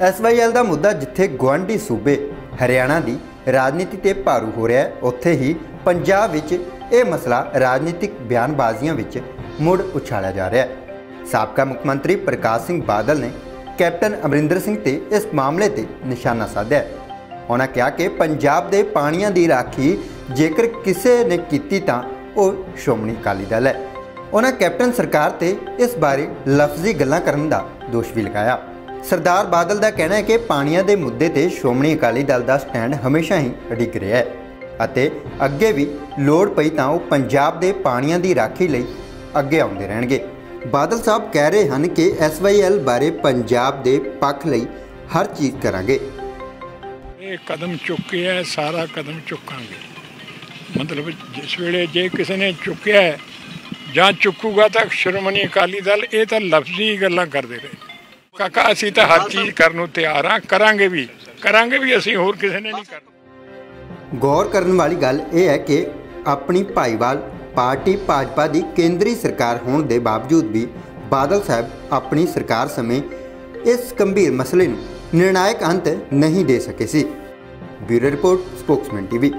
SYL ਦਾ ਮੁੱਦਾ ਜਿੱਥੇ ਗੁਆਂਢੀ ਸੂਬੇ ਹਰਿਆਣਾ ਦੀ ਰਾਜਨੀਤੀ ਤੇ ਭਾਰੂ ਹੋ ਰਿਹਾ ਹੈ, ਉੱਥੇ ਹੀ ਪੰਜਾਬ ਵਿੱਚ ਇਹ ਮਸਲਾ ਰਾਜਨੀਤਿਕ ਬਿਆਨਬਾਜ਼ੀਆਂ ਵਿੱਚ ਮੁੜ ਉਛਾਲਿਆ ਜਾ ਰਿਹਾ ਹੈ। ਸਾਬਕਾ ਮੁੱਖ ਮੰਤਰੀ ਪ੍ਰਕਾਸ਼ ਸਿੰਘ ਬਾਦਲ ਨੇ ਕੈਪਟਨ ਅਮਰਿੰਦਰ ਸਿੰਘ ਤੇ ਇਸ ਮਾਮਲੇ ਤੇ ਨਿਸ਼ਾਨਾ ਸਾਧਿਆ ਉਹਨਾਂ ਕਿਹਾ ਕਿ ਪੰਜਾਬ ਦੇ ਪਾਣੀਆਂ ਦੀ ਰਾਖੀ ਜੇਕਰ ਕਿਸੇ ਨੇ ਕੀਤੀ ਤਾਂ ਉਹ ਸ਼੍ਰੋਮਣੀ ਅਕਾਲੀ ਦਲ ਹੈ। ਉਹਨਾਂ ਕੈਪਟਨ ਸਰਕਾਰ ਤੇ ਇਸ ਬਾਰੇ ਲਫ਼ਜ਼ੀ ਗੱਲਾਂ ਕਰਨ ਦਾ ਦੋਸ਼ ਵੀ ਲਗਾਇਆ। ਸਰਦਾਰ ਬਾਦਲ ਦਾ ਕਹਿਣਾ ਹੈ ਕਿ ਪਾਣੀਆਂ ਦੇ ਮੁੱਦੇ ਤੇ ਸ਼੍ਰੋਮਣੀ ਅਕਾਲੀ ਦਲ ਦਾ ਸਟੈਂਡ ਹਮੇਸ਼ਾ ਹੀ ਅੜਿੱਕ ਰਿਹਾ ਹੈ ਅਤੇ ਅੱਗੇ ਵੀ ਲੋੜ ਪਈ ਤਾਂ ਉਹ ਪੰਜਾਬ ਦੇ ਪਾਣੀਆਂ ਦੀ ਰਾਖੀ ਲਈ ਅੱਗੇ ਆਉਂਦੇ ਰਹਿਣਗੇ। ਬਾਦਲ ਸਾਹਿਬ ਕਹਿ ਰਹੇ ਹਨ ਕਿ ਐਸਵਾਈਐਲ ਬਾਰੇ ਪੰਜਾਬ ਦੇ ਪੱਖ ਲਈ ਹਰ ਚੀਜ਼ ਕਰਾਂਗੇ। ਇਹ ਕਦਮ ਚੁੱਕਿਆ ਸਾਰਾ ਕਦਮ ਚੁੱਕਾਂਗੇ। ਮਤਲਬ ਜਿਸ ਵੇਲੇ ਜੇ ਕਿਸੇ ਨੇ ਚੁੱਕਿਆ ਹੈ ਜਾਂ ਚੁੱਕੂਗਾ ਤਾਂ ਸ਼੍ਰੋਮਣੀ ਅਕਾਲੀ ਦਲ ਇਹ ਤਾਂ ਲਫ਼ਜ਼ੀ ਗੱਲਾਂ ਕਰਦੇ ਰਹੇ। ਕਾਕਾ, ਅਸੀਂ ਤਾਂ ਹਰ ਚੀਜ਼ ਕਰਨ ਨੂੰ ਤਿਆਰ ਹਾਂ। ਕਰਾਂਗੇ ਵੀ। ਕਰਾਂਗੇ ਵੀ, ਅਸੀਂ ਹੋਰ ਕਿਸੇ ਨੇ ਨਹੀਂ ਕਰਨਾ। ਗੌਰ ਕਰਨ ਵਾਲੀ ਗੱਲ ਇਹ ਹੈ ਕਿ ਆਪਣੀ ਭਾਈਵਾਲ ਪਾਰਟੀ ਭਾਜਪਾ ਦੀ ਕੇਂਦਰੀ ਸਰਕਾਰ ਹੋਣ ਦੇ ਬਾਵਜੂਦ ਵੀ ਬਾਦਲ ਸਾਹਿਬ ਆਪਣੀ ਸਰਕਾਰ ਸਮੇਂ ਇਸ ਗੰਭੀਰ ਮਸਲੇ ਨੂੰ ਨਿਰਣਾਇਕ ਅੰਤ ਨਹੀਂ ਦੇ ਸਕੇ ਸੀ। Bureau report, Spokesman TV.